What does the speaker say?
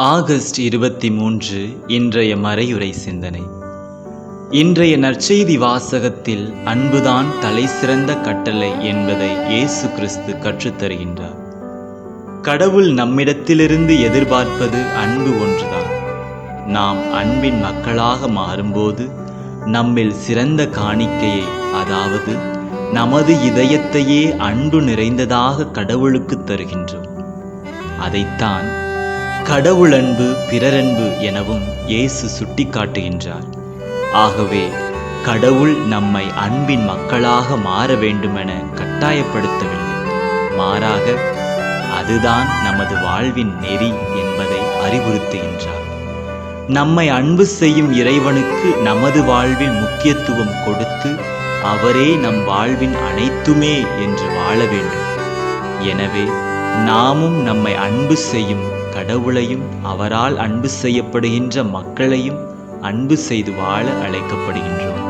August இருபத்தி மூன்று இன்றைய மறையுரை சிந்தனை. இன்றைய நற்செய்தி வாசகத்தில் அன்புதான் தலை சிறந்த கட்டளை என்பதை இயேசு கிறிஸ்து கற்றுத்தருகின்றார். கடவுள் நம்மிடத்திலிருந்து எதிர்பார்ப்பது அன்பு ஒன்றுதான். நாம் அன்பின் மக்களாக மாறும்போது நம்மில் சிறந்த காணிக்கையை அதாவது நமது இதயத்தையே அன்பு நிறைந்ததாக கடவுளுக்கு தருகின்றோம். அதைத்தான் கடவுளன்பு பிறரன்பு எனவும் இயேசு சுட்டிக்காட்டுகின்றார். ஆகவே கடவுள் நம்மை அன்பின் மக்களாக மாற வேண்டுமென கட்டாயப்படுத்தவில்லை. மாறாக அதுதான் நமது வாழ்வின் நெறி என்பதை அறிவுறுத்துகின்றார். நம்மை அன்பு செய்யும் இறைவனுக்கு நமது வாழ்வில் முக்கியத்துவம் கொடுத்து அவரே நம் வாழ்வின் அனைத்துமே என்று வாழ வேண்டும். எனவே நாமும் நம்மை அன்பு செய்யும் கடவுளையும் அவரால் அன்பு செய்யப்படுகின்ற மக்களையும் அன்பு செய்து வாழ அழைக்கப்படுகின்றோம்.